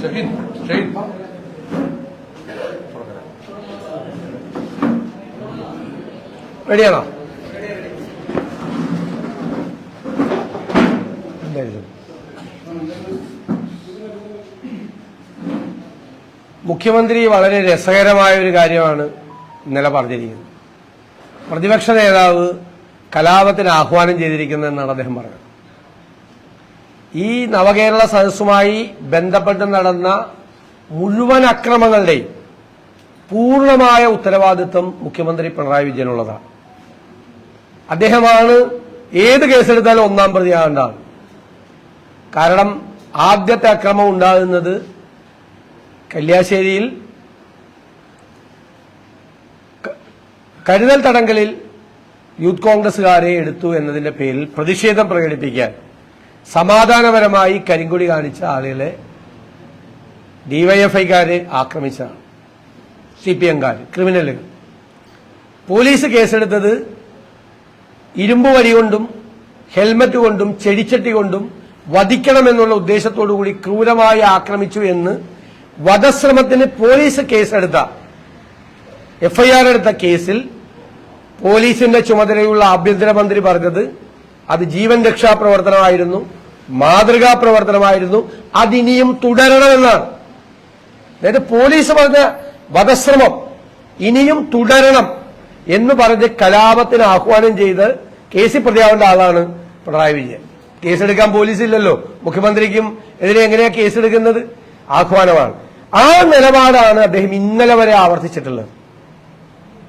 ഷഹീൻ ഷഹീൻ. റെഡിയാണോ എന്തായിരുന്നു മുഖ്യമന്ത്രി വളരെ രസകരമായ ഒരു കാര്യമാണ് ഇന്നലെ പറഞ്ഞിരിക്കുന്നത്. പ്രതിപക്ഷ നേതാവ് കലാപത്തിന് ആഹ്വാനം ചെയ്തിരിക്കുന്നതെന്നാണ് അദ്ദേഹം പറഞ്ഞത്. ഈ നവകേരള സദസ്സുമായി ബന്ധപ്പെട്ട് നടന്ന മുഴുവൻ അക്രമങ്ങളുടെയും പൂർണമായ ഉത്തരവാദിത്വം മുഖ്യമന്ത്രി പിണറായി വിജയനുള്ളതാണ് അദ്ദേഹമാണ് ഏത് കേസെടുത്താലും ഒന്നാം പ്രതിയാകേണ്ടത് കാരണം ആദ്യത്തെ അക്രമം ഉണ്ടാകുന്നത് കല്യാശ്ശേരിയിൽ കരുതൽ തടങ്കലിൽ യൂത്ത് കോൺഗ്രസുകാരെ എടുത്തു എന്നതിന്റെ പേരിൽ പ്രതിഷേധം പ്രകടിപ്പിക്കാൻ സമാധാനപരമായി കരിങ്കൊടി കാണിച്ച ആളുകളെ ഡിവൈഎഫ്ഐക്കാർ ആക്രമിച്ചതാണ്. സി പി എംകാർ ക്രിമിനലുകൾ. പോലീസ് കേസെടുത്തത് ഇരുമ്പ് കൊണ്ടും ഹെൽമറ്റ് കൊണ്ടും ചെടിച്ചട്ടി കൊണ്ടും വധിക്കണമെന്നുള്ള ഉദ്ദേശത്തോടു കൂടി ക്രൂരമായി ആക്രമിച്ചു എന്ന് വധശ്രമത്തിന് പോലീസ് കേസെടുത്ത എഫ്ഐആർ എടുത്ത കേസിൽ പോലീസിന്റെ ചുമതലയുള്ള ആഭ്യന്തരമന്ത്രി പറഞ്ഞത് അത് ജീവൻ രക്ഷാ പ്രവർത്തനമായിരുന്നു. മാതൃകാ പ്രവർത്തനമായിരുന്നു. അതിനിയും തുടരണമെന്നാണ്. അതായത് പോലീസ് പറഞ്ഞ വധശ്രമം ഇനിയും തുടരണം എന്ന് പറഞ്ഞ് കലാപത്തിന് ആഹ്വാനം ചെയ്ത് കേസിൽ പ്രതിയാവേണ്ട ആളാണ് പിണറായി വിജയൻ. കേസെടുക്കാൻ പോലീസ് ഇല്ലല്ലോ മുഖ്യമന്ത്രിക്കും എതിരെ എങ്ങനെയാ കേസെടുക്കുന്നത്? ആഹ്വാനമാണ്. ആ നിലപാടാണ് അദ്ദേഹം ഇന്നലെ വരെ ആവർത്തിച്ചിട്ടുള്ളത്.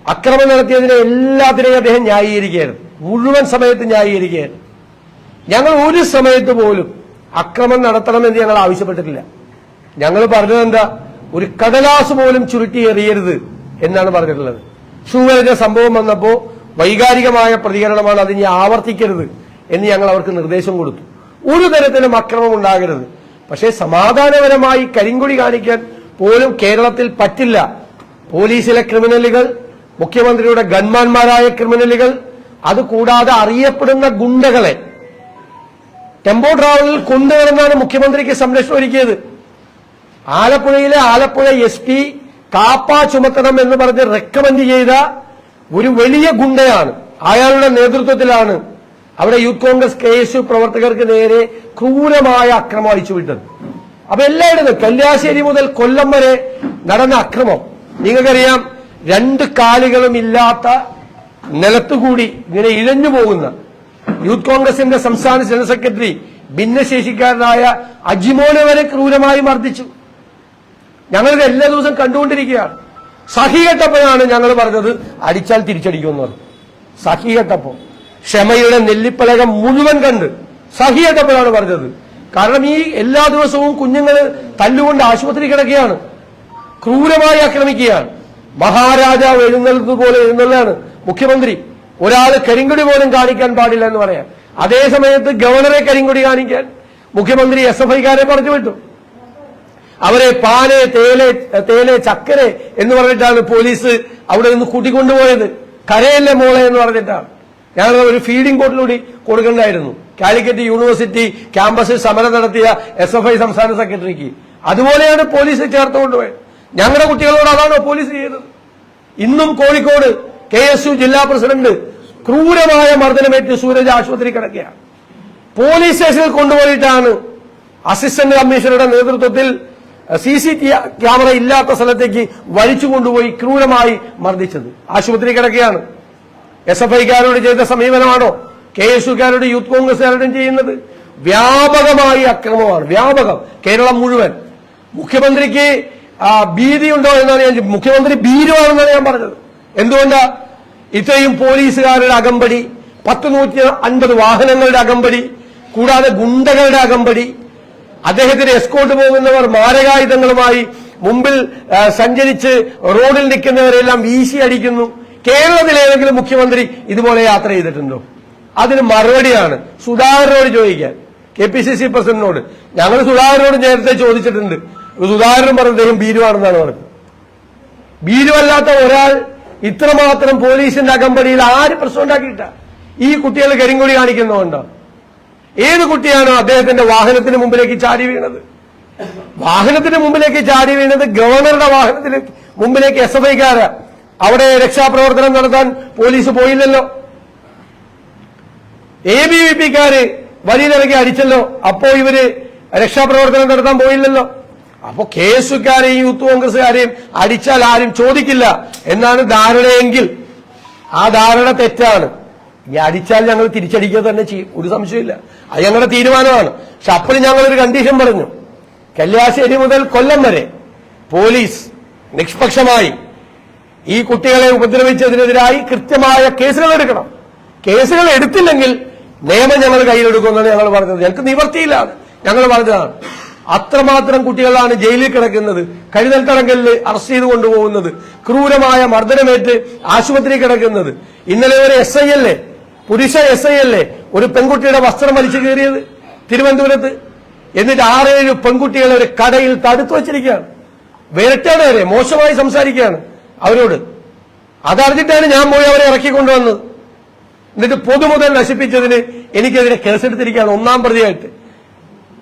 അക്രമം നടത്തിയതിനെ എല്ലാത്തിനെയും അദ്ദേഹം ന്യായീകരിക്കുകയായിരുന്നു. മുഴുവൻ സമയത്ത് ന്യായീകരിക്കുകയായിരുന്നു. ഞങ്ങൾ ഒരു സമയത്ത് പോലും അക്രമം നടത്തണമെന്ന് ഞങ്ങൾ ആവശ്യപ്പെട്ടിട്ടില്ല. ഞങ്ങൾ പറഞ്ഞത് എന്താ? ഒരു കടലാസ് പോലും ചുരുട്ടി എറിയരുത് എന്നാണ് പറഞ്ഞിട്ടുള്ളത്. ഷൂവരന്റെ സംഭവം വന്നപ്പോ വൈകാരികമായ പ്രതികരണമാണ് അത് ഇനി ആവർത്തിക്കരുത് എന്ന് ഞങ്ങൾ അവർക്ക് നിർദ്ദേശം കൊടുത്തു. ഒരു തരത്തിലും അക്രമം ഉണ്ടാകരുത്. പക്ഷേ സമാധാനപരമായി കരിങ്കൊടി കാണിക്കാൻ പോലും കേരളത്തിൽ പറ്റില്ല. പോലീസിലെ ക്രിമിനലുകൾ മുഖ്യമന്ത്രിയുടെ ഗൺമാന്മാരായ ക്രിമിനലുകൾ അതുകൂടാതെ അറിയപ്പെടുന്ന ഗുണ്ടകളെ ടെമ്പോ ട്രാവലിൽ കൊണ്ടുവരുന്നാണ് മുഖ്യമന്ത്രിക്ക് സംരക്ഷണം ഒരുക്കിയത്. ആലപ്പുഴയിലെ ആലപ്പുഴ എസ് പി കാപ്പ ചുമത്തണം എന്ന് പറഞ്ഞ് റെക്കമെൻഡ് ചെയ്ത ഒരു വലിയ ഗുണ്ടയാണ്. അയാളുടെ നേതൃത്വത്തിലാണ് അവിടെ youth Congress K S U പ്രവർത്തകർക്ക് നേരെ ക്രൂരമായ അക്രമം അഴിച്ചുവിട്ടത് അപ്പൊ എല്ലായിടത്തും കല്യാശ്ശേരി മുതൽ കൊല്ലം വരെ നടന്ന അക്രമം. നിങ്ങൾക്കറിയാം രണ്ട് കാലുകളും ഇല്ലാത്ത നിലത്തുകൂടി ഇങ്ങനെ ഇഴഞ്ഞു പോകുന്ന യൂത്ത് കോൺഗ്രസിന്റെ സംസ്ഥാന ജനറൽ സെക്രട്ടറി ഭിന്നശേഷിക്കാരനായ അജിമോനെ വരെ ക്രൂരമായി മർദ്ദിച്ചു. ഞങ്ങളിത് എല്ലാ ദിവസവും കണ്ടുകൊണ്ടിരിക്കുകയാണ്. സഹി കെട്ടപ്പോഴാണ് ഞങ്ങൾ പറഞ്ഞത് അടിച്ചാൽ തിരിച്ചടിക്കുമെന്ന്. സഹി കെട്ടപ്പോ. ക്ഷമയുടെ നെല്ലിപ്പലകം മുഴുവൻ കണ്ട് സഹി കെട്ടപ്പോഴാണ് പറഞ്ഞത്. കാരണം ഈ എല്ലാ ദിവസവും കുഞ്ഞുങ്ങൾ തല്ലുകൊണ്ട് ആശുപത്രി കിടക്കുകയാണ്. ക്രൂരമായി ആക്രമിക്കുകയാണ്. മഹാരാജാവ് എഴുന്നള്ളുന്നത് പോലെ എഴുന്നള്ളാണ് മുഖ്യമന്ത്രി. ഒരാൾ കരിങ്കുടി പോലും കാണിക്കാൻ പാടില്ല എന്ന് പറയാം. അതേ സമയത്ത് ഗവർണറെ കരിങ്കുടി കാണിക്കാൻ മുഖ്യമന്ത്രി എസ് എഫ് ഐക്കാരെ പറഞ്ഞു വിട്ടു. അവരെ പാൽ തേൽ തേൽ ചക്കര എന്ന് പറഞ്ഞിട്ടാണ് പോലീസ് അവിടെ നിന്ന് കൂട്ടിക്കൊണ്ടുപോയത്. കരയല്ലേ മോളെ എന്ന് പറഞ്ഞിട്ടാണ്. ഞങ്ങൾ ഒരു ഫീഡിംഗ് കോട്ടിലൂടി കൊടുക്കേണ്ടായിരുന്നു. കാലിക്കറ്റ് യൂണിവേഴ്സിറ്റി ക്യാമ്പസിൽ സമരം നടത്തിയ എസ് എഫ് ഐ സംസ്ഥാന സെക്രട്ടറിക്ക്. അതുപോലെയാണ് പോലീസ് ചേർത്ത് കൊണ്ടുപോയത്. ഞങ്ങളുടെ കുട്ടികളോട് അതാണോ പോലീസ് ചെയ്തത്? ഇന്നും കോഴിക്കോട് കെ എസ് യു ജില്ലാ പ്രസിഡന്റ് ക്രൂരമായ മർദ്ദനമേറ്റ് സൂരജ് ആശുപത്രി കിടക്കുകയാണ്. പോലീസ് സ്റ്റേഷനിൽ കൊണ്ടുപോയിട്ടാണ് അസിസ്റ്റന്റ് കമ്മീഷണറുടെ നേതൃത്വത്തിൽ സി സി ക്യാമറ ഇല്ലാത്ത സ്ഥലത്തേക്ക് വലിച്ചു കൊണ്ടുപോയി ക്രൂരമായി മർദ്ദിച്ചത്. ആശുപത്രി കിടക്കുകയാണ്. എസ് എഫ് ഐക്കാരോട് ചെയ്ത സമീപനമാണോ? കെ എസ് യുക്കാരോട് യൂത്ത് കോൺഗ്രസുകാരോടും ചെയ്യുന്നത്? വ്യാപകമായി അക്രമമാണ്. വ്യാപകം. കേരളം മുഴുവൻ. മുഖ്യമന്ത്രിക്ക് ഭീതിയുണ്ടോ എന്നാണ് ഞാൻ മുഖ്യമന്ത്രി ഭീരുവാണെന്നാണ് ഞാൻ പറഞ്ഞത്. എന്തുകൊണ്ടാ? ഇത്രയും പോലീസുകാരുടെ അകമ്പടി പത്ത് നൂറ്റി അൻപത് വാഹനങ്ങളുടെ അകമ്പടി കൂടാതെ ഗുണ്ടകളുടെ അകമ്പടി. അദ്ദേഹത്തിന് എസ്കോട്ട് പോകുന്നവർ മാരകായുധങ്ങളുമായി മുമ്പിൽ സഞ്ചരിച്ച് റോഡിൽ നിൽക്കുന്നവരെല്ലാം വീശി അടിക്കുന്നു. കേരളത്തിലേതെങ്കിലും മുഖ്യമന്ത്രി ഇതുപോലെ യാത്ര ചെയ്തിട്ടുണ്ടോ? അതിന് മറുപടിയാണ് സുധാകരനോട് ചോദിക്കാൻ. കെ പി സി സി പ്രസിഡന്റിനോട്. ഞങ്ങൾ സുധാകരനോട് നേരത്തെ ചോദിച്ചിട്ടുണ്ട്. സുധാകരൻ പറഞ്ഞ അദ്ദേഹം ഭീരുവാണെന്നാണ് പറഞ്ഞത്. ഭീരുവല്ലാത്ത ഒരാൾ ഇത്രമാത്രം പോലീസിന്റെ അകമ്പടിയിൽ ആര് പ്രശ്നം ഉണ്ടാക്കിയിട്ട? ഈ കുട്ടികൾ കരിങ്കൊടി കാണിക്കുന്നുണ്ടോ ഏത് കുട്ടിയാണോ അദ്ദേഹത്തിന്റെ വാഹനത്തിന് മുമ്പിലേക്ക് ചാടി വീണത്? വാഹനത്തിന് മുമ്പിലേക്ക് ചാടി വീണത് ഗവർണറുടെ വാഹനത്തിന് മുമ്പിലേക്ക് എസ് എഫ് ഐക്കാര്. അവിടെ രക്ഷാപ്രവർത്തനം നടത്താൻ പോലീസ് പോയില്ലല്ലോ. എ ബി വി പിക്കാര് വഴിയിലിറങ്ങി അടിച്ചല്ലോ. അപ്പോ ഇവർ രക്ഷാപ്രവർത്തനം നടത്താൻ പോയില്ലല്ലോ. അപ്പോ കേസുകാരെയും യൂത്ത് കോൺഗ്രസുകാരെയും അടിച്ചാൽ ആരും ചോദിക്കില്ല. എന്നാണ് ധാരണയെങ്കിൽ. ആ ധാരണ തെറ്റാണ്. ഇനി അടിച്ചാൽ ഞങ്ങൾ തിരിച്ചടിക്കുക തന്നെ ചെയ്യും. ഒരു സംശയമില്ല അത് ഞങ്ങളുടെ തീരുമാനമാണ്. പക്ഷെ അപ്പോഴും ഞങ്ങളൊരു കണ്ടീഷൻ പറഞ്ഞു. കല്യാശ്ശേരി മുതൽ കൊല്ലം വരെ പോലീസ് നിഷ്പക്ഷമായി ഈ കുട്ടികളെ ഉപദ്രവിച്ചതിനെതിരായി കൃത്യമായ കേസുകൾ എടുക്കണം. കേസുകൾ എടുത്തില്ലെങ്കിൽ നിയമം ഞങ്ങൾ കയ്യിലെടുക്കുമെന്നാണ് ഞങ്ങൾ പറഞ്ഞത്. ഞങ്ങൾക്ക് നിവർത്തിയില്ല ഞങ്ങൾ പറഞ്ഞതാണ്. അത്രമാത്രം കുട്ടികളാണ് ജയിലിൽ കിടക്കുന്നത്. കരുതൽ തടങ്കലിൽ അറസ്റ്റ് ചെയ്ത് കൊണ്ടുപോകുന്നത്. ക്രൂരമായ മർദ്ദനമേറ്റ് ആശുപത്രി കിടക്കുന്നത്. ഇന്നലെ ഒരു എസ് ഐ അല്ലേ പുരുഷ എസ് ഐ അല്ലേ ഒരു പെൺകുട്ടിയുടെ വസ്ത്രം വലിച്ചു കയറിയത് തിരുവനന്തപുരത്ത്. എന്നിട്ട് ആറേഴ് പെൺകുട്ടികളെ ഒരു കടയിൽ തടുത്തു വച്ചിരിക്കുകയാണ്. വിരട്ടാണ് അവരെ മോശമായി സംസാരിക്കുകയാണ് അവരോട്. അതറിഞ്ഞിട്ടാണ് ഞാൻ പോയി അവരെ ഇറക്കിക്കൊണ്ടുവന്നത്. എന്നിട്ട് പൊതുമുതൽ നശിപ്പിച്ചതിന് എനിക്കെതിരെ കേസെടുത്തിരിക്കുകയാണ് ഒന്നാം പ്രതിയായിട്ട്.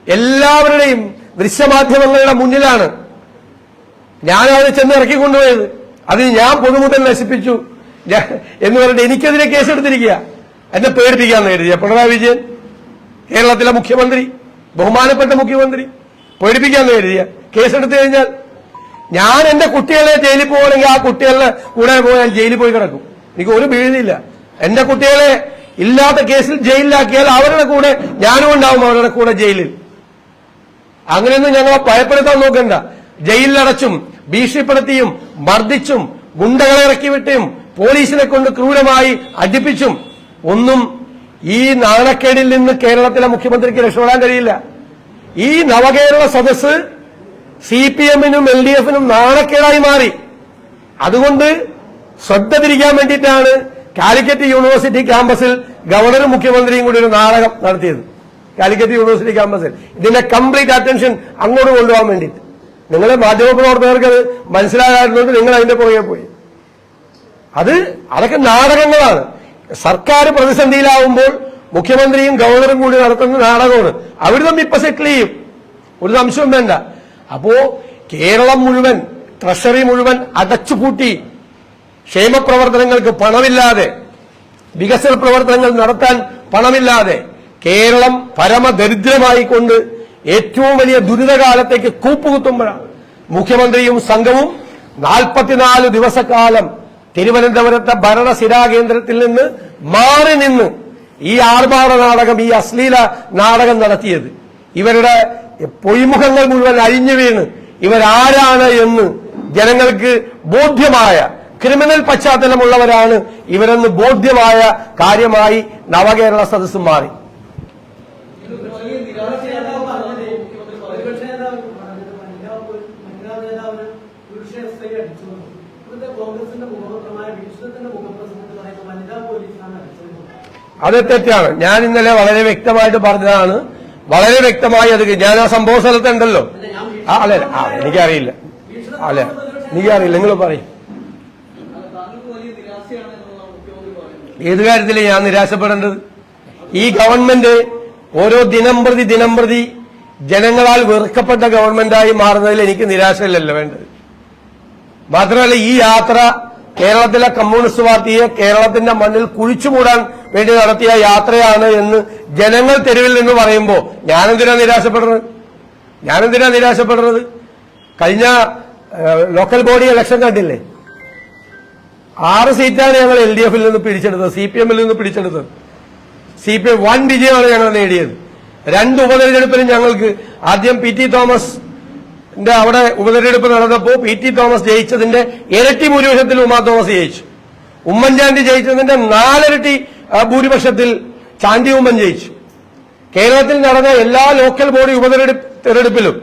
എല്ലാവരുടെയും ദൃശ്യമാധ്യമങ്ങളുടെ മുന്നിലാണ് ഞാനത് ചെന്ന് ഇറക്കിക്കൊണ്ടുപോയത്. അത് ഞാൻ പൊതുമുതൽ നശിപ്പിച്ചു. എന്ന് പറഞ്ഞിട്ട് എനിക്കെതിരെ കേസെടുത്തിരിക്കുക. എന്നെ പേടിപ്പിക്കാൻ കരുതിയ പിണറായി വിജയൻ കേരളത്തിലെ മുഖ്യമന്ത്രി ബഹുമാനപ്പെട്ട മുഖ്യമന്ത്രി പേടിപ്പിക്കാന്ന് കരുതിയ. കേസെടുത്തു കഴിഞ്ഞാൽ ഞാൻ എന്റെ കുട്ടികളെ ജയിലിൽ പോകണമെങ്കിൽ ആ കുട്ടികളുടെ കൂടെ പോയാൽ ജയിലിൽ പോയി കിടക്കും. എനിക്ക് ഒരു വീഴ്ചയില്ല എന്റെ കുട്ടികളെ ഇല്ലാത്ത കേസിൽ ജയിലിലാക്കിയാൽ അവരുടെ കൂടെ ഞാനും ഉണ്ടാവും അവരുടെ കൂടെ ജയിലിൽ. അങ്ങനെയൊന്നും ഞങ്ങളെ ഭയപ്പെടുത്താൻ നോക്കണ്ട. ജയിലിലടച്ചും ഭീഷണിപ്പെടുത്തിയും മർദ്ദിച്ചും ഗുണ്ടകളെ ഇറക്കി വിട്ടും പോലീസിനെ കൊണ്ട് ക്രൂരമായി അടിപ്പിച്ചും ഒന്നും ഈ നാണക്കേടിൽ നിന്ന് കേരളത്തിലെ മുഖ്യമന്ത്രിക്ക് രക്ഷപ്പെടാൻ കഴിയില്ല. ഈ നവകേരള സദസ് സി പി എമ്മിനും എൽ ഡി എഫിനും നാണക്കേടായി മാറി. അതുകൊണ്ട് ശ്രദ്ധ തിരിക്കാൻ വേണ്ടിയിട്ടാണ് കാലിക്കറ്റ് യൂണിവേഴ്സിറ്റി ക്യാമ്പസിൽ ഗവർണറും മുഖ്യമന്ത്രിയും കൂടി ഒരു നാടകം നടത്തിയത്. കാലിക്കറ്റ് യൂണിവേഴ്സിറ്റി ക്യാമ്പസിൽ ഇതിന്റെ കംപ്ലീറ്റ് അറ്റൻഷൻ അങ്ങോട്ട് കൊണ്ടുപോകാൻ വേണ്ടിയിട്ട്. നിങ്ങളെ മാധ്യമപ്രവർത്തകർക്ക് അത് മനസ്സിലാകാറുണ്ട് നിങ്ങൾ അതിന്റെ പുറകെ പോയി. അത് അതൊക്കെ നാടകങ്ങളാണ്. സർക്കാർ പ്രതിസന്ധിയിലാവുമ്പോൾ മുഖ്യമന്ത്രിയും ഗവർണറും കൂടി നടത്തുന്ന നാടകമാണ്. അവർ തമ്മിൽ ഇപ്പൊ സെറ്റിൽ ചെയ്യും. ഒരു സംശയവും വേണ്ട. അപ്പോ കേരളം മുഴുവൻ ട്രഷറി മുഴുവൻ അടച്ചുപൂട്ടി ക്ഷേമപ്രവർത്തനങ്ങൾക്ക് പണമില്ലാതെ വികസന പ്രവർത്തനങ്ങൾ നടത്താൻ പണമില്ലാതെ കേരളം പരമദരിദ്രമായിക്കൊണ്ട് ഏറ്റവും വലിയ ദുരിതകാലത്തേക്ക് കൂപ്പുകുത്തുമ്പോഴാണ്. മുഖ്യമന്ത്രിയും സംഘവും നാൽപ്പത്തിനാല് ദിവസക്കാലം തിരുവനന്തപുരത്തെ ഭരണസിരാ കേന്ദ്രത്തിൽ നിന്ന് മാറി നിന്ന് ഈ ആർഭാട നാടകം ഈ അശ്ലീല നാടകം നടത്തിയത്. ഇവരുടെ പൊയ്മുഖങ്ങൾ മുഴുവൻ അഴിഞ്ഞു വീണ് ഇവരാരാണ് എന്ന് ജനങ്ങൾക്ക് ബോധ്യമായ ക്രിമിനൽ പശ്ചാത്തലമുള്ളവരാണ് ഇവരെന്ന് ബോധ്യമായ കാര്യമായി നവകേരള സദസ്സ് മാറി വലിയ നിരാശയായിട്ടാണ് പറഞ്ഞത് മുഖ്യമന്ത്രി പ്രതിപക്ഷ നേതാവ് പറഞ്ഞത് വനിതാ പോ- വനിതാ നേതാവിന് പുരുഷ എസ് ഐ അടിച്ചു എന്ന്. ഇവിടുത്തെ കോൺഗ്രസിന്റെ മുഖപത്രമായ വികസനത്തിന്റെ മുഖപ്രസംഗത്തിൽ പറയുന്നത് വനിതാ പോലീസാണ് അടിച്ചത് അത് തെറ്റാണ്. ഞാൻ ഇന്നലെ വളരെ വ്യക്തമായിട്ട് പറഞ്ഞതാണ്. വളരെ വ്യക്തമായി അത് ഞാൻ ആ സംഭവ സ്ഥലത്തുണ്ടല്ലോ ആ അല്ല? ആ എനിക്കറിയില്ല. അല്ല? എനിക്കറിയില്ല. നിങ്ങൾ പറയും. ഏത് കാര്യത്തിൽ ഞാൻ നിരാശപ്പെടേണ്ടത്? ഈ ഗവൺമെന്റ് ഓരോ ദിനം പ്രതി ദിനം പ്രതി ജനങ്ങളാൽ വെറുക്കപ്പെട്ട ഗവൺമെന്റായി മാറുന്നതിൽ എനിക്ക് നിരാശയില്ലല്ലോ വേണ്ടത്. മാത്രമല്ല ഈ യാത്ര കേരളത്തിലെ കമ്മ്യൂണിസ്റ്റ് പാർട്ടിയെ കേരളത്തിന്റെ മണ്ണിൽ കുഴിച്ചുമൂടാൻ വേണ്ടി നടത്തിയ യാത്രയാണ് എന്ന് ജനങ്ങൾ തെരുവിൽ നിന്ന് പറയുമ്പോൾ ഞാനെന്തിനാ നിരാശപ്പെടുന്നത്? ഞാനെന്തിനാ നിരാശപ്പെടുന്നത്? കഴിഞ്ഞ ലോക്കൽ ബോഡി ഇലക്ഷൻ കണ്ടില്ലേ? ആറ് സീറ്റാണ് ഞങ്ങൾ എൽ ഡി എഫിൽ നിന്ന് പിടിച്ചെടുത്തത് സി പി എമ്മിൽ നിന്ന് പിടിച്ചെടുത്തത്. സി പി എം വൺ വിജയമാണ് ഞങ്ങൾ നേടിയത്. രണ്ട് ഉപതെരഞ്ഞെടുപ്പിലും ഞങ്ങൾക്ക് ആദ്യം പി ടി തോമസ് അവിടെ ഉപതെരഞ്ഞെടുപ്പ് നടന്നപ്പോൾ പി ടി തോമസ് ജയിച്ചതിന്റെ ഇരട്ടി ഭൂരിപക്ഷത്തിൽ ഉമാ തോമസ് ജയിച്ചു. ഉമ്മൻചാണ്ടി ജയിച്ചതിന്റെ നാലിരട്ടി ഭൂരിപക്ഷത്തിൽ ചാണ്ടി ഉമ്മൻ ജയിച്ചു. കേരളത്തിൽ നടന്ന എല്ലാ ലോക്കൽ ബോഡി ഉപതെരഞ്ഞെടുപ്പ് തെരഞ്ഞെടുപ്പിലും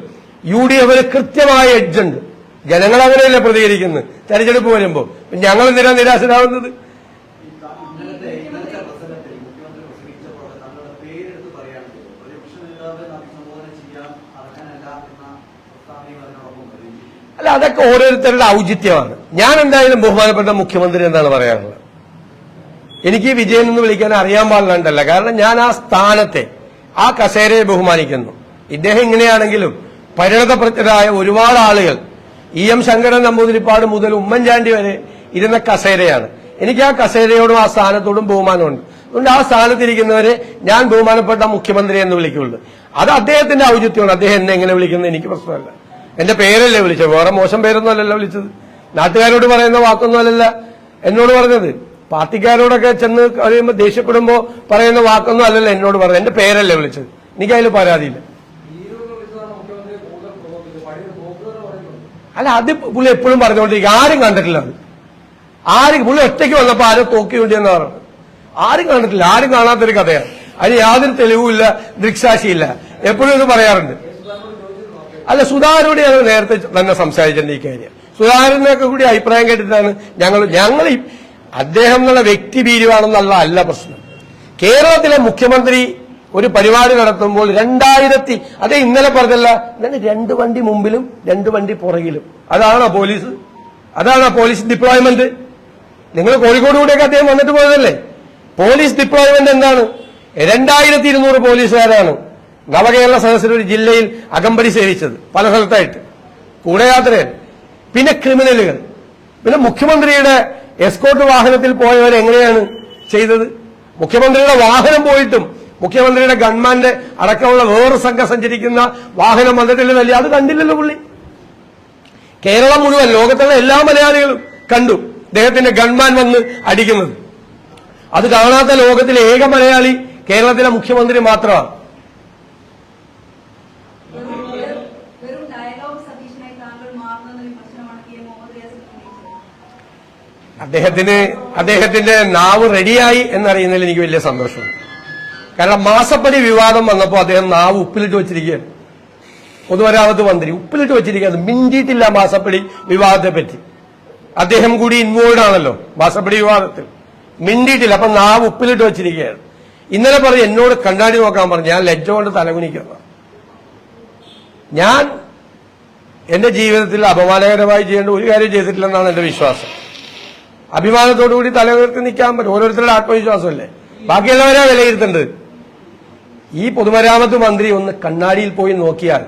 യു ഡി എഫിന് കൃത്യമായ എഡ്ജുണ്ട് ജനങ്ങൾ അങ്ങനെയല്ലേ പ്രതികരിക്കുന്നത്? തെരഞ്ഞെടുപ്പ് വരുമ്പോൾ ഞങ്ങൾ എന്തിനാ നിരാശരാകുന്നത്. അല്ല അതൊക്കെ ഓരോരുത്തരുടെ ഔചിത്യമാണ്. ഞാൻ എന്തായാലും ബഹുമാനപ്പെട്ട മുഖ്യമന്ത്രി എന്നാണ് പറയാനുള്ളത് എനിക്ക് വിജയൻ എന്ന് വിളിക്കാൻ അറിയാൻ പാടില്ലണ്ടല്ല. കാരണം ഞാൻ ആ സ്ഥാനത്തെ ആ കസേരയെ ബഹുമാനിക്കുന്നു. ഇദ്ദേഹം ഇങ്ങനെയാണെങ്കിലും പരിണതപ്രജ്ഞരായ ഒരുപാട് ആളുകൾ ഇ എം ശങ്കരൻ നമ്പൂതിരിപ്പാട് മുതൽ ഉമ്മൻചാണ്ടി വരെ ഇരുന്ന കസേരയാണ്. എനിക്ക് ആ കസേരയോടും ആ സ്ഥാനത്തോടും ബഹുമാനമുണ്ട്. അതുകൊണ്ട് ആ സ്ഥാനത്തിരിക്കുന്നവരെ ഞാൻ ബഹുമാനപ്പെട്ട മുഖ്യമന്ത്രി എന്ന് വിളിക്കുള്ളൂ. അത് അദ്ദേഹത്തിന്റെ ഔചിത്യമാണ്. അദ്ദേഹം എന്നെ എങ്ങനെ വിളിക്കുന്നത് എനിക്ക് പ്രശ്നമല്ല. എന്റെ പേരല്ലേ വിളിച്ചത്? വേറെ മോശം പേരൊന്നും അല്ലല്ലോ വിളിച്ചത്. നാട്ടുകാരോട് പറയുന്ന വാക്കൊന്നും അല്ലല്ല എന്നോട് പറഞ്ഞത്. പാർട്ടിക്കാരോടൊക്കെ ചെന്ന് കഴിയുമ്പോൾ ദേഷ്യപ്പെടുമ്പോ പറയുന്ന വാക്കൊന്നും അല്ലല്ലോ എന്നോട് പറഞ്ഞത്. എന്റെ പേരല്ലേ വിളിച്ചത്. എനിക്ക് അതിൽ പരാതിയില്ല. അല്ല അത് പുള്ളി എപ്പോഴും പറഞ്ഞുകൊണ്ടിരിക്കും. ആരും കണ്ടിട്ടില്ല അത്. ആരും പുള്ളി ഒറ്റയ്ക്ക് വന്നപ്പോ ആരും തോക്കിയുണ്ടെന്ന് പറഞ്ഞു ആരും കണ്ടിട്ടില്ല. ആരും കാണാത്തൊരു കഥയാണ്. അതിന് യാതൊരു തെളിവുമില്ല ദൃക്സാക്ഷിയില്ല. എപ്പോഴും ഇത് പറയാറുണ്ട്. അല്ല സുധാകരനോട് ഞങ്ങൾ നേരത്തെ തന്നെ സംസാരിച്ചിട്ടുണ്ട് ഈ കാര്യം. സുധാകരനൊക്കെ കൂടി അഭിപ്രായം കേട്ടിട്ടാണ് ഞങ്ങൾ ഞങ്ങൾ അദ്ദേഹം എന്നുള്ള വ്യക്തി ഭീരുവാണെന്നുള്ള അല്ല പ്രശ്നം. കേരളത്തിലെ മുഖ്യമന്ത്രി ഒരു പരിപാടി നടത്തുമ്പോൾ രണ്ടായിരത്തി അതേ ഇന്നലെ പറഞ്ഞല്ല രണ്ട് വണ്ടി മുമ്പിലും രണ്ട് വണ്ടി പുറകിലും. അതാണോ പോലീസ്? അതാണോ പോലീസ് ഡിപ്ലോയ്മെന്റ്? നിങ്ങൾ കോഴിക്കോട് കൂടെയൊക്കെ അദ്ദേഹം വന്നിട്ട് പോയതല്ലേ? പോലീസ് ഡിപ്ലോയ്മെന്റ് എന്താണ്? രണ്ടായിരത്തി ഇരുന്നൂറ് പോലീസുകാരാണ്. നവകേരള സദസ്സിൽ ഒരു ജില്ലയിൽ അകമ്പടി സേവിച്ചത് പല സ്ഥലത്തായിട്ട്. കൂടെ യാത്രയിൽ പിന്നെ ക്രിമിനലുകൾ. പിന്നെ മുഖ്യമന്ത്രിയുടെ എസ്കോട്ട് വാഹനത്തിൽ പോയവർ എങ്ങനെയാണ് ചെയ്തത്? മുഖ്യമന്ത്രിയുടെ വാഹനം പോയിട്ടും മുഖ്യമന്ത്രിയുടെ ഗവൺമെന്റ് അടക്കമുള്ള വേറെ സംഘം സഞ്ചരിക്കുന്ന വാഹനം വന്നിട്ടില്ലെന്നല്ലേ അത് കണ്ടില്ലല്ലോ പുള്ളി. കേരളം മുഴുവൻ ലോകത്തുള്ള എല്ലാ മലയാളികളും കണ്ടു അദ്ദേഹത്തിന്റെ ഗൺമാൻ വന്ന് അടിക്കുന്നത്. അത് കാണാത്ത ലോകത്തിലെ ഏക മലയാളി കേരളത്തിലെ മുഖ്യമന്ത്രി മാത്രമാണ്. അദ്ദേഹത്തിന് അദ്ദേഹത്തിന്റെ നാവ് റെഡിയായി എന്നറിയുന്നതിൽ എനിക്ക് വലിയ സന്തോഷമുണ്ട് കാരണം മാസപ്പടി വിവാദം വന്നപ്പോൾ അദ്ദേഹം നാവ് ഉപ്പിലിട്ട് വെച്ചിരിക്കുകയാണ്. പൊതുമരാമത്ത് മന്ത്രി ഉപ്പിലിട്ട് വെച്ചിരിക്കുകയാണ്. മിണ്ടിയിട്ടില്ല മാസപ്പടി വിവാദത്തെ പറ്റി അദ്ദേഹം കൂടി ഇൻവോൾവ് ആണല്ലോ മാസപ്പടി വിവാദത്തിൽ. മിണ്ടിയിട്ടില്ല. അപ്പൊ നാവ് ഉപ്പിലിട്ട് വെച്ചിരിക്കുകയാണ്. ഇന്നലെ പറഞ്ഞു എന്നോട് കണ്ണാടി നോക്കാൻ പറഞ്ഞു. ഞാൻ ലജ്ജ കൊണ്ട് തലകുനിക്കുന്ന. ഞാൻ എന്റെ ജീവിതത്തിൽ അപമാനകരമായി ചെയ്യേണ്ട ഒരു കാര്യം ചെയ്തിട്ടില്ലെന്നാണ് എന്റെ വിശ്വാസം. അഭിമാനത്തോടു കൂടി തല ഉയർത്തി നിൽക്കാൻ പറ്റും. ഓരോരുത്തരുടെ ആത്മവിശ്വാസമല്ലേ? ബാക്കിയുള്ളവരെ വിലയിരുത്തേണ്ടത് ഈ പൊതുമരാമത്ത് മന്ത്രി ഒന്ന് കണ്ണാടിയിൽ പോയി നോക്കിയാൽ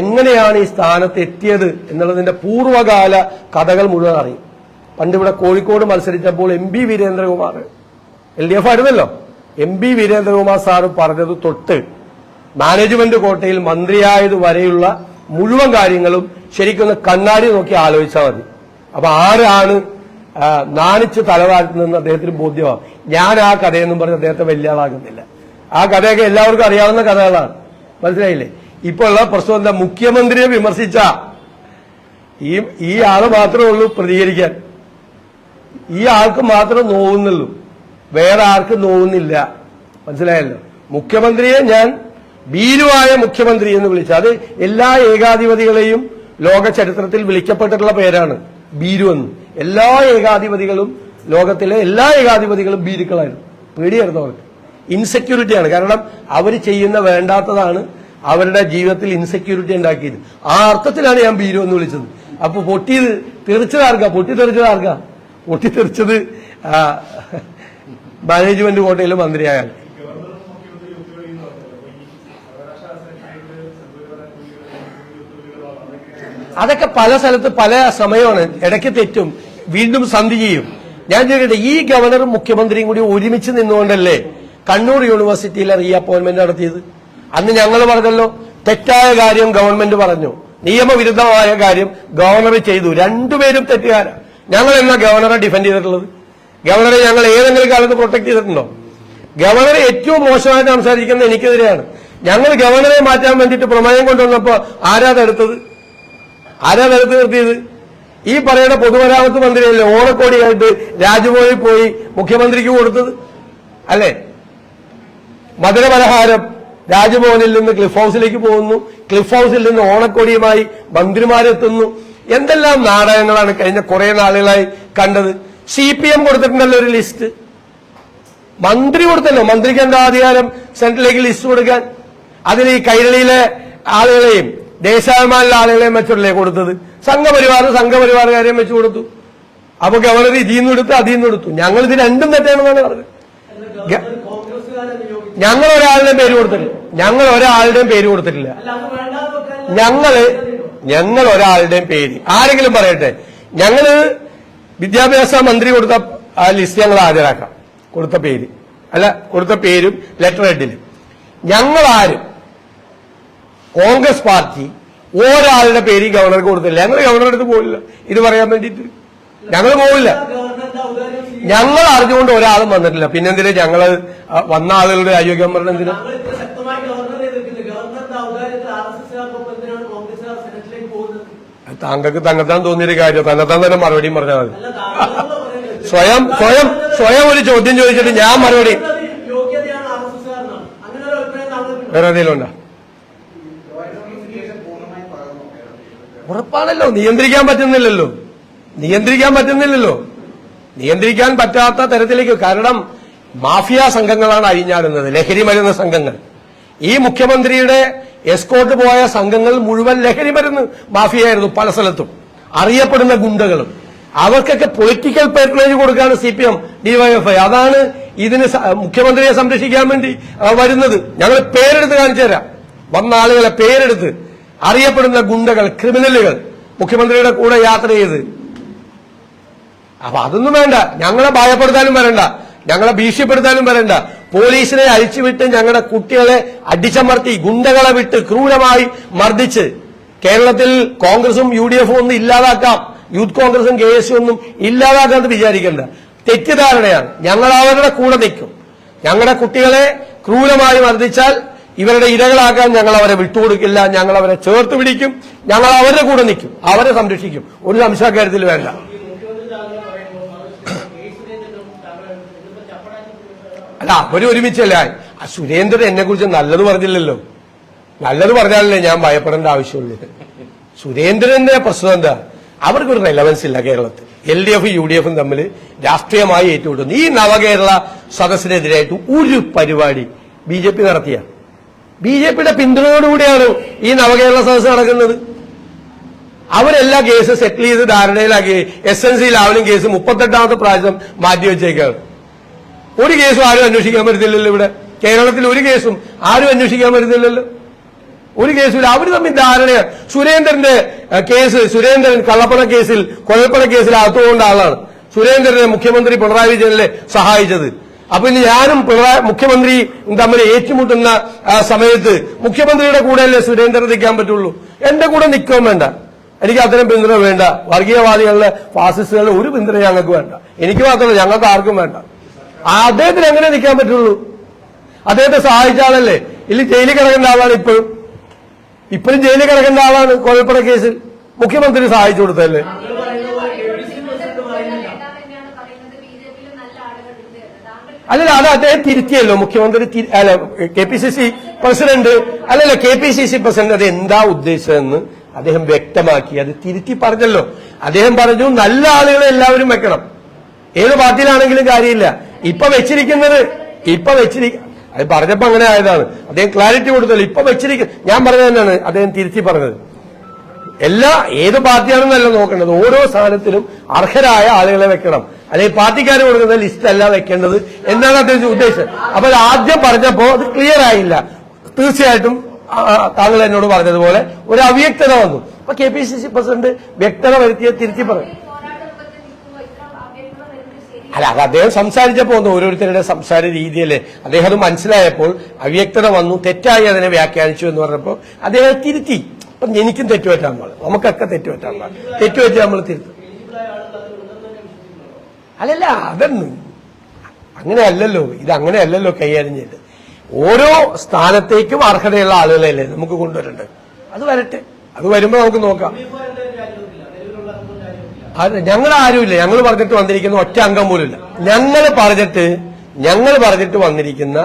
എങ്ങനെയാണ് ഈ സ്ഥാനത്ത് എത്തിയത് എന്നുള്ളതിന്റെ പൂർവകാല കഥകൾ മുഴുവൻ അറിയും. പണ്ട് ഇവിടെ Kozhikode മത്സരിച്ചപ്പോൾ M B Veerendrakumar L D F ആയിരുന്നല്ലോ. എം ബി വീരേന്ദ്രകുമാർ സാറ് പറഞ്ഞത് തൊട്ട് മാനേജ്മെന്റ് കോട്ടയിൽ മന്ത്രിയായത് വരെയുള്ള മുഴുവൻ കാര്യങ്ങളും ശരിക്കൊന്ന് കണ്ണാടി നോക്കി ആലോചിച്ചാൽ മതി. അപ്പൊ ആരാണ് നാണിച്ച് തലവാഴ്ത്തുന്നതെന്ന് അദ്ദേഹത്തിന് ബോധ്യമാണ് ഞാൻ ആ കഥയെന്നും പറഞ്ഞ് അദ്ദേഹത്തെ വലിയ ആളാകുന്നില്ല ആ കഥയൊക്കെ എല്ലാവർക്കും അറിയാവുന്ന കഥകളാണ്. മനസ്സിലായില്ലേ? ഇപ്പോൾ ഉള്ള പ്രശ്നം എന്താ? മുഖ്യമന്ത്രിയെ വിമർശിച്ച. ഈ ഈ ആൾ മാത്രമേ ഉള്ളൂ പ്രതികരിക്കാൻ. ഈ ആൾക്ക് മാത്രം നോവുന്നുള്ളൂ. വേറെ ആർക്കും നോവുന്നില്ല. മനസ്സിലായല്ലോ? മുഖ്യമന്ത്രിയെ ഞാൻ ഭീരുവായ മുഖ്യമന്ത്രി എന്ന് വിളിച്ച. അത് എല്ലാ ഏകാധിപതികളെയും ലോക ചരിത്രത്തിൽ വിളിക്കപ്പെട്ടിട്ടുള്ള പേരാണ്. ഭീരു എന്ന് എല്ലാ ഏകാധിപതികളും ലോകത്തിലെ എല്ലാ ഏകാധിപതികളും ഭീരുക്കളായിരുന്നു. പേടിയായിരുന്നു അവർക്ക്. ഇൻസെക്യൂരിറ്റിയാണ് കാരണം അവർ ചെയ്യുന്ന വേണ്ടാത്തതാണ് അവരുടെ ജീവിതത്തിൽ ഇൻസെക്യൂരിറ്റി ഉണ്ടാക്കിയത്. ആ അർത്ഥത്തിലാണ് ഞാൻ ഭീരു എന്ന് വിളിച്ചത്. അപ്പൊ പൊട്ടിയത് തെറിച്ചത് ആർക്കാ? പൊട്ടി തെറിച്ചത് ആർക്കാ? പൊട്ടി തെറിച്ചത് മാനേജ്മെന്റ് കോട്ടയിലെ മന്ത്രിയായ അതൊക്കെ പല സ്ഥലത്ത് പല സമയമാണ്. ഇടയ്ക്ക് തെറ്റും. വീണ്ടും സന്ധി ചെയ്യും. ഞാൻ ചോദിക്കട്ടെ ഈ ഗവർണറും മുഖ്യമന്ത്രിയും കൂടി ഒരുമിച്ച് നിന്നുകൊണ്ടല്ലേ കണ്ണൂർ യൂണിവേഴ്സിറ്റിയിലെ റീ അപ്പോയിന്റ്മെന്റ് നടത്തിയത്? അന്ന് ഞങ്ങൾ പറഞ്ഞല്ലോ തെറ്റായ കാര്യം ഗവൺമെന്റ് പറഞ്ഞു. നിയമവിരുദ്ധമായ കാര്യം ഗവർണർ ചെയ്തു. രണ്ടുപേരും തെറ്റുകാരാ. ഞങ്ങൾ എന്നാ ഗവർണറെ ഡിഫെൻഡ് ചെയ്തിട്ടുള്ളത്? ഗവർണറെ ഞങ്ങൾ ഏതെങ്കിലും കാലത്ത് പ്രൊട്ടക്ട് ചെയ്തിട്ടുണ്ടോ? ഗവർണർ ഏറ്റവും മോശമായിട്ട് സംസാരിക്കുന്നത് എനിക്കെതിരെയാണ്. ഞങ്ങൾ ഗവർണറെ മാറ്റാൻ വേണ്ടിയിട്ട് പ്രമേയം കൊണ്ടുവന്നപ്പോ ആരാ തടുത്തത് ആരാ തെടുത്ത് നിർത്തിയത്? ഈ പറയുന്ന പൊതുമരാമത്ത് മന്ത്രിയല്ലേ ഓണക്കോടിയായിട്ട് രാജ്ഭവനിൽ പോയി മുഖ്യമന്ത്രിക്ക് കൊടുത്തത്? അല്ലേ? മധുരപലഹാരം രാജ്ഭവനിൽ നിന്ന് ക്ലിഫ് ഹൗസിലേക്ക് പോകുന്നു. ക്ലിഫ് ഹൗസിൽ നിന്ന് ഓണക്കോടിയുമായി മന്ത്രിമാരെത്തുന്നു. എന്തെല്ലാം നാടകങ്ങളാണ് കഴിഞ്ഞ കുറെ നാളുകളായി കണ്ടത്? സി പി എം കൊടുത്തിട്ടുണ്ടല്ലോ ഒരു ലിസ്റ്റ്. മന്ത്രി കൊടുത്തല്ലോ. മന്ത്രിക്ക് എന്താ അധികാരം? സെൻട്രലിലേക്ക് ലിസ്റ്റ് കൊടുക്കാൻ. അതിൽ ഈ കൈരളിയിലെ ആളുകളെയും ദേശാഭിമാനിലെ ആളുകളെയും മറ്റുള്ളേ കൊടുത്തത്? സംഘപരിവാർ സംഘപരിവാർ കാര്യം വെച്ചു കൊടുത്തു. അപ്പൊ ഗവർണർ ഇതിൽ നിന്ന് എടുത്തു അതിൽ നിന്ന് എടുത്തു. ഞങ്ങൾ ഇത് രണ്ടും തെറ്റാണെന്നാണ് പറഞ്ഞത്. ഞങ്ങൾ ഒരാളുടെയും പേര് കൊടുത്തിട്ടില്ല. ഞങ്ങൾ ഒരാളുടെയും പേര് കൊടുത്തിട്ടില്ല. ഞങ്ങൾ ഞങ്ങൾ ഒരാളുടെയും പേര്. ആരെങ്കിലും പറയട്ടെ. ഞങ്ങൾ വിദ്യാഭ്യാസ മന്ത്രി കൊടുത്ത ആ ലിസ്റ്റ് ഞങ്ങൾ ഹാജരാക്കാം. കൊടുത്ത പേര്. അല്ല കൊടുത്ത പേരും ലെറ്റർ ഹെഡിലും ഞങ്ങൾ ആരും? കോൺഗ്രസ് പാർട്ടി ഒരാളുടെ പേര് ഈ ഗവർണർക്ക് കൊടുത്തില്ല. ഞങ്ങൾ ഗവർണറുടെ അടുത്ത് പോയില്ല ഇത് പറയാൻ വേണ്ടിയിട്ട്. ഞങ്ങൾ പോവില്ല. ഞങ്ങൾ അറിഞ്ഞുകൊണ്ട് ഒരാളും വന്നിട്ടില്ല. പിന്നെന്തിനാ ഞങ്ങൾ വന്ന ആളുകളുടെ അയോഗ്യം പറഞ്ഞ എന്തിനാ? താങ്കൾക്ക് തന്നെത്താൻ തോന്നിയൊരു കാര്യം. തന്നെത്താൻ തന്നെ മറുപടിയും പറഞ്ഞാൽ മതി. സ്വയം സ്വയം സ്വയം ഒരു ചോദ്യം ചോദിച്ചിട്ട് ഞാൻ മറുപടി വേറെ എന്തെങ്കിലും ഉണ്ടോ പൂർണമായും പകർന്നു കേരളത്തിൽ ഉറപ്പാണല്ലോ. നിയന്ത്രിക്കാൻ പറ്റുന്നില്ലല്ലോ. നിയന്ത്രിക്കാൻ പറ്റുന്നില്ലല്ലോ. നിയന്ത്രിക്കാൻ പറ്റാത്ത തരത്തിലേക്ക്. കാരണം മാഫിയ സംഘങ്ങളാണ് അഴിഞ്ഞാടുന്നത്. ലഹരി മരുന്ന് സംഘങ്ങൾ. ഈ മുഖ്യമന്ത്രിയുടെ എസ്കോട്ട് പോയ സംഘങ്ങൾ മുഴുവൻ ലഹരി മരുന്ന് മാഫിയായിരുന്നു പല സ്ഥലത്തും. അറിയപ്പെടുന്ന ഗുണ്ടകളും. അവർക്കൊക്കെ പൊളിറ്റിക്കൽ പേർട്ടേജ് കൊടുക്കാണ് സി പി എം ഡിവൈഎഫ്ഐ അതാണ് ഇതിന് മുഖ്യമന്ത്രിയെ സംരക്ഷിക്കാൻ വേണ്ടി വരുന്നത്. ഞങ്ങൾ പേരെടുത്ത് കാണിച്ചു തരാം വന്ന ആളുകളെ പേരെടുത്ത്. അറിയപ്പെടുന്ന ഗുണ്ടകൾ ക്രിമിനലുകൾ മുഖ്യമന്ത്രിയുടെ കൂടെ യാത്ര ചെയ്ത്. അപ്പൊ അതൊന്നും വേണ്ട. ഞങ്ങളെ ഭയപ്പെടുത്താനും വരണ്ട. ഞങ്ങളെ ഭീഷണിപ്പെടുത്താനും വരണ്ട. പോലീസിനെ അഴിച്ചുവിട്ട് ഞങ്ങളുടെ കുട്ടികളെ അടിച്ചമർത്തി ഗുണ്ടകളെ വിട്ട് ക്രൂരമായി മർദ്ദിച്ച്. കേരളത്തിൽ കോൺഗ്രസും യു ഡി എഫും ഒന്നും ഇല്ലാതാക്കാം. യൂത്ത് കോൺഗ്രസും കെ എസ് ഒന്നും ഇല്ലാതാക്കാമെന്ന് വിചാരിക്കേണ്ട. തെറ്റിദ്ധാരണയാണ്. ഞങ്ങൾ അവരുടെ കൂടെ നിൽക്കും. ഞങ്ങളുടെ കുട്ടികളെ ക്രൂരമായി മർദ്ദിച്ചാൽ ഇവരുടെ ഇരകളാക്കാൻ ഞങ്ങൾ അവരെ വിട്ടുകൊടുക്കില്ല ഞങ്ങൾ അവരെ ചേർത്ത് പിടിക്കും ഞങ്ങൾ അവരുടെ കൂടെ നിൽക്കും അവരെ സംരക്ഷിക്കും. ഒരു സംശയ കാര്യത്തിൽ വേണ്ട. അല്ല അവർ ഒരുമിച്ചല്ല? സുരേന്ദ്രൻ എന്നെ കുറിച്ച് നല്ലത് പറഞ്ഞില്ലല്ലോ. നല്ലത് പറഞ്ഞാലല്ലേ ഞാൻ ഭയപ്പെടേണ്ട ആവശ്യമുള്ളൂ. സുരേന്ദ്രന്റെ പ്രശ്നം എന്താ? അവർക്കൊരു റെലവൻസ് ഇല്ല കേരളത്തിൽ. എൽ ഡി എഫും യു ഡി എഫും തമ്മിൽ രാഷ്ട്രീയമായി ഏറ്റുമുട്ടുന്നു. ഈ നവകേരള സദസ്സിനെതിരായിട്ട് ഒരു പരിപാടി ബി ജെ പി നടത്തിയ? ബി ജെ പിയുടെ പിന്തുണയോടുകൂടിയാണ് ഈ നവകേരള സദസ് നടക്കുന്നത്. അവരെല്ലാ കേസ് സെറ്റിൽ ചെയ്ത് ധാരണയിലാക്കി എസ് എൻ സി ലാവലും കേസ് മുപ്പത്തെട്ടാമത്തെ പ്രാവശ്യം മാറ്റിവെച്ചേക്കാണ് ഒരു കേസും ആരും അന്വേഷിക്കാൻ പറ്റുന്നില്ലല്ലോ ഇവിടെ. കേരളത്തിൽ ഒരു കേസും ആരും അന്വേഷിക്കാൻ പറ്റുന്നില്ലല്ലോ ഒരു കേസുമില്ല. അവർ തമ്മിൽ ധാരണയാണ് സുരേന്ദ്രന്റെ കേസ് സുരേന്ദ്രൻ കള്ളപ്പണ കേസിൽ കൊലപ്പണ കേസിൽ അകത്തുകൊണ്ട ആളാണ്. സുരേന്ദ്രനെ മുഖ്യമന്ത്രി പിണറായി വിജയനെ സഹായിച്ചത്? അപ്പൊ ഇനി ഞാനും പിണറായി മുഖ്യമന്ത്രി തമ്മിൽ ഏറ്റുമുട്ടുന്ന സമയത്ത് മുഖ്യമന്ത്രിയുടെ കൂടെയല്ലേ സുരേന്ദ്രൻ നിൽക്കാൻ പറ്റുള്ളൂ? എന്റെ കൂടെ നിൽക്കാൻ വേണ്ട. എനിക്ക് അത്തരം പിന്തുണ വേണ്ട. വർഗീയവാദികളുടെ ഫാസിസ്റ്റുകളുടെ ഒരു പിന്തുണ ഞങ്ങൾക്ക് വേണ്ട. എനിക്ക് മാത്രമല്ല ഞങ്ങൾക്ക് ആർക്കും വേണ്ട. അദ്ദേഹത്തിന് എങ്ങനെ നിൽക്കാൻ പറ്റുള്ളൂ? അദ്ദേഹത്തെ സഹായിച്ചാളല്ലേ ഇല്ല ജയിലിൽ കിടക്കേണ്ട ആളാണ് ഇപ്പോഴും. ഇപ്പോഴും ജയിലിൽ കിടക്കേണ്ട ആളാണ് കോഴിപ്പട കേസിൽ. മുഖ്യമന്ത്രി സഹായിച്ചു കൊടുത്തല്ലേ താങ്കൾ പറയുന്ന പോലെ കെ പി സി പ്രസിഡന്റ് പറയുന്നില്ല അല്ലല്ല അത് അദ്ദേഹം തിരുത്തിയല്ലോ. മുഖ്യമന്ത്രി അല്ല K P C C president. അല്ലല്ല K P C C president അത് എന്താ ഉദ്ദേശിച്ചതെന്ന് അദ്ദേഹം വ്യക്തമാക്കി. അത് തിരുത്തി പറഞ്ഞല്ലോ. അദ്ദേഹം പറഞ്ഞു നല്ല ആളുകളെ എല്ലാവരും വെക്കണം. ഏത് പാർട്ടിയിലാണെങ്കിലും കാര്യമില്ല. ഇപ്പൊ വെച്ചിരിക്കുന്നത് ഇപ്പൊ വെച്ചിരിക്ക അത് പറഞ്ഞപ്പോ അങ്ങനെ ആയതാണ്. അദ്ദേഹം ക്ലാരിറ്റി കൊടുത്തല്ലോ. ഇപ്പൊ വെച്ചിരിക്കുന്ന ഞാൻ പറഞ്ഞത് തന്നെയാണ്. അദ്ദേഹം തിരുത്തി പറഞ്ഞത്. എല്ലാ ഏത് പാർട്ടിയാണെന്നല്ല നോക്കേണ്ടത്. ഓരോ സ്ഥാനത്തിലും അർഹരായ ആളുകളെ വെക്കണം. അല്ലെങ്കിൽ പാർട്ടിക്കാർ കൊടുക്കുന്ന ലിസ്റ്റ് അല്ല വെക്കേണ്ടത് എന്നാണ് അദ്ദേഹം ഉദ്ദേശം. അപ്പൊ ആദ്യം പറഞ്ഞപ്പോ അത് ക്ലിയർ ആയില്ല. തീർച്ചയായിട്ടും താങ്കൾ എന്നോട് പറഞ്ഞതുപോലെ ഒരു അവ്യക്തത വന്നു. അപ്പൊ K P C C president വ്യക്തത വരുത്തിയ തിരുത്തി പറഞ്ഞു അല്ല അത് അദ്ദേഹം സംസാരിച്ചപ്പോ ഒന്ന് ഓരോരുത്തരുടെ സംസാര രീതിയല്ലേ. അദ്ദേഹം അത് മനസ്സിലായപ്പോൾ അവ്യക്തത വന്നു തെറ്റായി അതിനെ വ്യാഖ്യാനിച്ചു എന്ന് പറഞ്ഞപ്പോൾ അദ്ദേഹം തിരുത്തി. അപ്പൊ എനിക്കും തെറ്റുപറ്റാൻ പാടില്ല. നമുക്കൊക്കെ തെറ്റുപറ്റാൻ പാടില്ല. തെറ്റുപറ്റി നമ്മൾ തിരുത്തും. അല്ലല്ല അതൊന്നും. അങ്ങനെ അല്ലല്ലോ ഇത് അങ്ങനെ അല്ലല്ലോ കൈകാര്യം ചെയ്ത് ഓരോ സ്ഥാനത്തേക്കും അർഹതയുള്ള ആളുകളല്ലേ നമുക്ക് കൊണ്ടുവരേണ്ടത്. അത് വരട്ടെ. അത് വരുമ്പോ നമുക്ക് നോക്കാം. അത് ഞങ്ങൾ ആരുമില്ല. ഞങ്ങൾ പറഞ്ഞിട്ട് വന്നിരിക്കുന്ന ഒറ്റ അംഗം പോലുമില്ല. ഞങ്ങൾ പറഞ്ഞിട്ട് ഞങ്ങൾ പറഞ്ഞിട്ട് വന്നിരിക്കുന്ന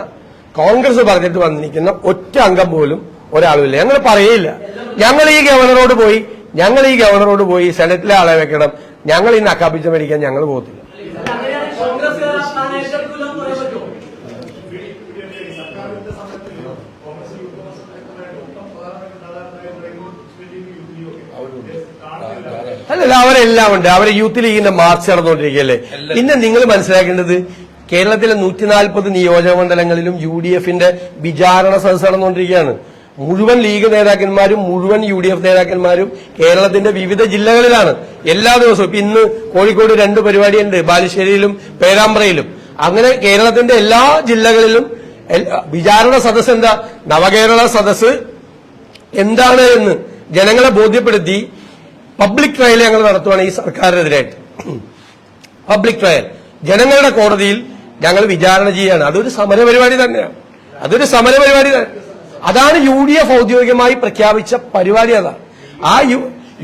കോൺഗ്രസ് പറഞ്ഞിട്ട് വന്നിരിക്കുന്ന ഒറ്റ അംഗം പോലും ഒരാളുമില്ല. ഞങ്ങൾ പറയില്ല ഞങ്ങൾ ഈ ഗവർണറോട് പോയി ഞങ്ങൾ ഈ ഗവർണറോട് പോയി സെനറ്റിലെ ആളെ വെക്കണം. ഞങ്ങൾ ഈ നക്കാപ്പിച്ച മേടിക്കാൻ ഞങ്ങൾ പോകത്തില്ല അങ്ങനെയാണ് കോൺഗ്രസ് ആ സ്ഥാനം ഏറ്റെടുക്കില്ല എന്ന് പറയാൻ പറ്റുമോ അല്ലല്ല അവരെല്ലാം ഉണ്ട്. അവരെ യൂത്ത് ലീഗിന്റെ മാർച്ച് നടന്നുകൊണ്ടിരിക്കുകയല്ലേ? പിന്നെ നിങ്ങൾ മനസ്സിലാക്കേണ്ടത് കേരളത്തിലെ നൂറ്റി നാൽപ്പത് നിയോജക മണ്ഡലങ്ങളിലും യു ഡി എഫിന്റെ വിചാരണ സദസ് നടന്നുകൊണ്ടിരിക്കുകയാണ്. മുഴുവൻ ലീഗ് നേതാക്കന്മാരും മുഴുവൻ യു ഡി എഫ് നേതാക്കന്മാരും കേരളത്തിന്റെ വിവിധ ജില്ലകളിലാണ് എല്ലാ ദിവസവും. ഇപ്പൊ ഇന്ന് കോഴിക്കോട് രണ്ട് പരിപാടിയുണ്ട്. ബാലുശ്ശേരിയിലും പേരാമ്പ്രയിലും. അങ്ങനെ കേരളത്തിന്റെ എല്ലാ ജില്ലകളിലും വിചാരണ സദസ് എന്താ? നവകേരള സദസ് എന്താണ് എന്ന് ജനങ്ങളെ ബോധ്യപ്പെടുത്തി പബ്ലിക് ട്രയൽ ഞങ്ങൾ നടത്തുവാണ് ഈ സർക്കാരിനെതിരായിട്ട്. Public trial. ജനങ്ങളുടെ കോടതിയിൽ ഞങ്ങൾ വിചാരണ ചെയ്യാണ് അതൊരു സമര പരിപാടി തന്നെയാണ്. അതൊരു സമര പരിപാടി തന്നെ. അതാണ് യു ഡി എഫ് ഔദ്യോഗികമായി പ്രഖ്യാപിച്ച പരിപാടി അതാണ് ആ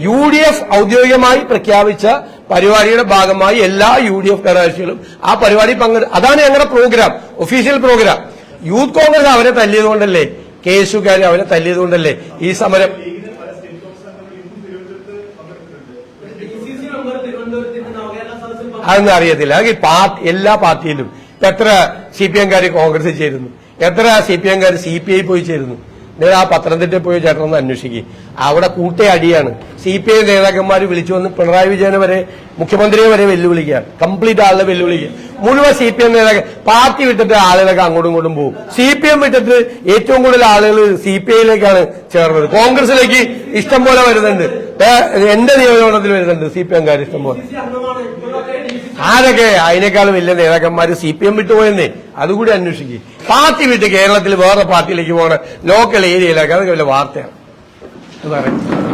യു ഡി എഫ് ഔദ്യോഗികമായി പ്രഖ്യാപിച്ച പരിപാടിയുടെ ഭാഗമായി എല്ലാ യു ഡി എഫ് ഘടകകക്ഷികളും ആ പരിപാടി പങ്കെടു അതാണ് ഞങ്ങളുടെ programme official programme. Youth Congress അവരെ തല്ലിയതുകൊണ്ടല്ലേ കെ എസ് യുക്കാർ അവരെ തല്ലിയതുകൊണ്ടല്ലേ ഈ സമരം ഡി സി സി മെമ്പർ തിരുവനന്തപുരത്തിന്റെ നവകേരള സദസ്സിൽ പങ്കെടുത്തു. അതൊന്നും അറിയത്തില്ല. അത് ഈ എല്ലാ പാർട്ടിയിലും. എത്ര സി പി എംകാർ കോൺഗ്രസിൽ ചേരുന്നു? എത്ര സി പി എംകാർ സി പി ഐ പോയി ചേരുന്നു? നിങ്ങൾ ആ പത്തനംതിട്ട പോയി ചേട്ടനൊന്ന് അന്വേഷിക്കുക അവിടെ കൂട്ടേ അടിയാണ്. സി പി ഐ നേതാക്കന്മാർ വിളിച്ചു വന്ന് പിണറായി വിജയനെ വരെ മുഖ്യമന്ത്രിയെ വരെ വെല്ലുവിളിക്കുകയാണ്. കംപ്ലീറ്റ് ആളുടെ വെല്ലുവിളിക്കുക മുഴുവൻ സി പി എം നേതാക്കൾ പാർട്ടി വിട്ടിട്ട് ആളുകളൊക്കെ അങ്ങോട്ടും ഇങ്ങോട്ടും പോകും. സി പി എം വിട്ടിട്ട് ഏറ്റവും കൂടുതൽ ആളുകൾ സി പി ഐയിലേക്കാണ് ചേർന്നത്. കോൺഗ്രസിലേക്ക് ഇഷ്ടം പോലെ വരുന്നുണ്ട് എന്റെ നിയോജകമണ്ഡലത്തിൽ വരുന്നുണ്ട് സി പി എംകാർ ഇഷ്ടം പോലെ ആരൊക്കെ അതിനേക്കാളും വലിയ നേതാക്കന്മാര് സി പി എം വിട്ടുപോയെന്നേ അതുകൂടി അന്വേഷിക്കും. പാർട്ടി വിട്ട് കേരളത്തിൽ വേറെ പാർട്ടിയിലേക്ക് പോകണം. ലോക്കൽ ഏരിയയിലൊക്കെ അതൊക്കെ വലിയ വാർത്തയാണ്. പറയാം.